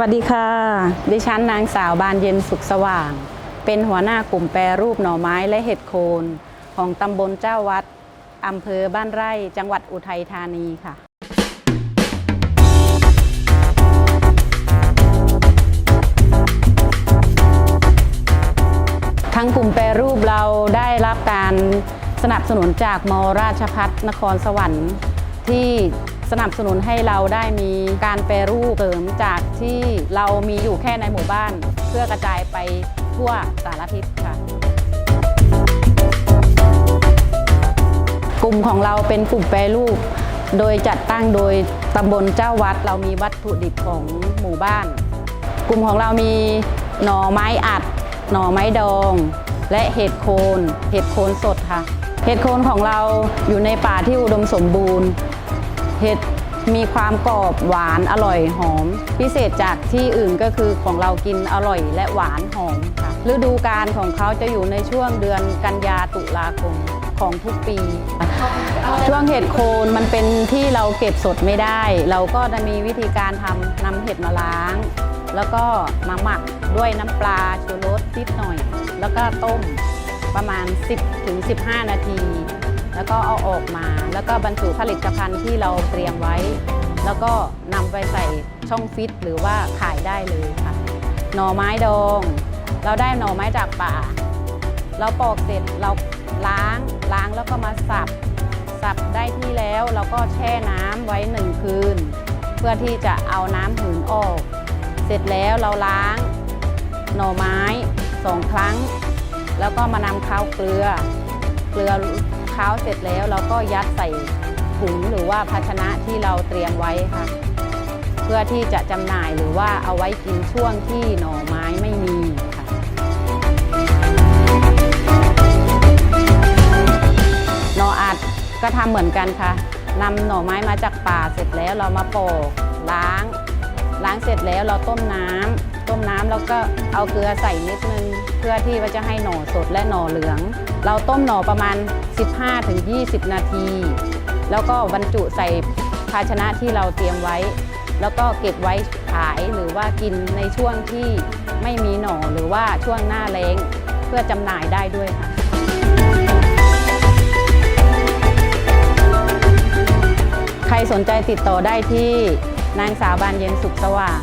วัสดีค่ะ ดิฉันนางสาวบานเย็นสุขสว่าง เป็นหัวหน้ากลุ่มแปรรูปหน่อไม้และเห็ดโคน ของตำบลเจ้าวัดอำเภอบ้านไร่ จังหวัดอุทัยธานีค่ะทางกลุ่มแปรรูปเราได้รับการสนับสนุนจากมราชพัฒนครสวรรค์ที่ สนับสนุนให้เราได้มีการแปรรูปเสริมจากที่เรามีอยู่แค่ในหมู่บ้าน เพื่อกระจายไปทั่วสารทิศค่ะ กลุ่มของเราเป็นกลุ่มแปรรูป โดยจัดตั้งโดยตำบลเจ้าวัดเรามีวัตถุดิบของหมู่บ้าน กลุ่มของเรามีหน่อไม้อัด หน่อไม้ดอง และเห็ดโคนเห็ดโคนสดค่ะ เห็ดโคนของเราอยู่ในป่าที่อุดมสมบูรณ์ เห็ดมีความกรอบหวานอร่อยหอม พิเศษจากที่อื่นก็คือของเรากินอร่อยและหวานหอมค่ะฤดูกาลของเขาจะอยู่ในช่วงเดือนกันยาตุลาคมของทุกปี ช่วงเห็ดโคนมันเป็นที่เราเก็บสดไม่ได้ เราก็จะมีวิธีการทำนำเห็ดมาล้าง แล้วก็มาหมักด้วยน้ำปลาชูรสนิดหน่อย แล้วก็ต้มประมาณ 10ถึง15 นาที แล้วก็เอาออกมา แล้วก็บรรจุผลิตภัณฑ์ที่เราเตรียมไว้ แล้วก็นำไปใส่ช่องฟิตหรือว่าขายได้เลยค่ะ หน่อไม้ดอง เราได้หน่อไม้จากป่า เราปอกเสร็จเราล้างล้างแล้วก็มาสับ สับได้ที่แล้วเราก็แช่น้ำไว้หนึ่งคืน เพื่อที่จะเอาน้ำหืนออก เสร็จแล้วเราล้างหน่อไม้สองครั้ง แล้วก็มานำข้าวเกลือ เกลือ ข้าเสร็จแล้วเราก็ยัดใส่ถุงหรือว่าภาชนะที่เราเตรียมไว้ค่ะ เพื่อที่จะจำหน่ายหรือว่าเอาไว้กินช่วงที่หน่อไม้ไม่มีค่ะหน่ออัดก็ทำเหมือนกันค่ะนำหน่อไม้มาจากป่าเสร็จแล้วเรามาปอกล้าง ล้างเสร็จแล้วเราต้มน้ำ ต้มน้ำแล้วก็เอาเกลือใส่นิดนึง เพื่อที่ว่าจะให้หน่อสดและหน่อเหลือง เราต้มหน่อประมาณ 15-20 นาที แล้วก็บรรจุใส่ภาชนะที่เราเตรียมไว้ แล้วก็เก็บไว้ขายหรือว่ากินในช่วงที่ไม่มีหน่อหรือว่าช่วงหน้าแล้งเพื่อจำหน่ายได้ด้วยค่ะใครสนใจติดต่อได้ที่นางสาวบานเย็นสุขสว่าง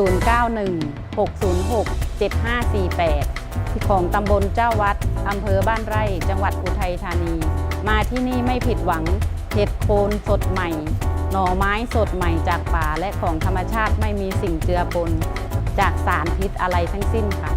091-606-7548 ที่ของตำบลเจ้าวัด อำเภอบ้านไร่ จังหวัดอุทัยธานี มาที่นี่ไม่ผิดหวังเห็ดโคนสดใหม่ หน่อไม้สดใหม่จากป่าและของธรรมชาติไม่มีสิ่งเจือปน จากสารพิษอะไรทั้งสิ้นค่ะ